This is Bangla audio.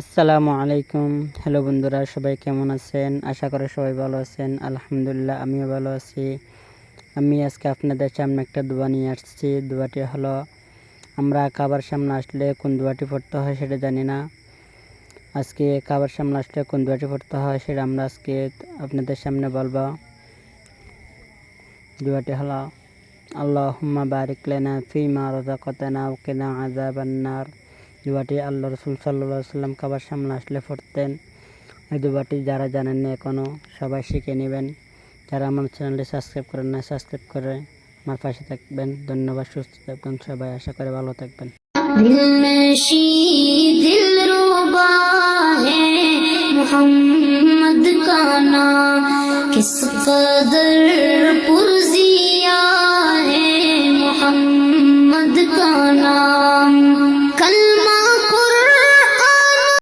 আসসালামু আলাইকুম। হ্যালো বন্ধুরা, সবাই কেমন আছেন? আশা করি সবাই ভালো আছেন। আলহামদুলিল্লাহ, আমিও ভালো আছি। আমি আজকে আপনাদের সামনে একটা দোয়া নিয়ে আসছি। দোয়াটি হলো, আমরা কাবার সামনে আসলে কোন দোয়াটি পড়তে হয় সেটা জানি না। আজকে কাবার সামনে আসলে কোন দোয়াটি পড়তে হয় সেটা আমরা আজকে আপনাদের সামনে বলব। দোয়াটি হলো, আল্লাহুম্মা বারিক লানা ফিমা রাযাকাতানা ওয়া কিনা আযাবান দুবাটি আল্লাহ রসুল সাল্লাহ সাল্লাম কাবার সামনে আসলে পড়তেন। ওই দুবাটি যারা জানেন না এখনও সবাই শিখে নেবেন। যারা আমার চ্যানেলটি সাবস্ক্রাইব করেন না সাবস্ক্রাইব করে আমার পাশে থাকবেন। ধন্যবাদ, সুস্থ থাকবেন সবাই, আশা করে ভালো থাকবেন। মোহাম্মদ কানা।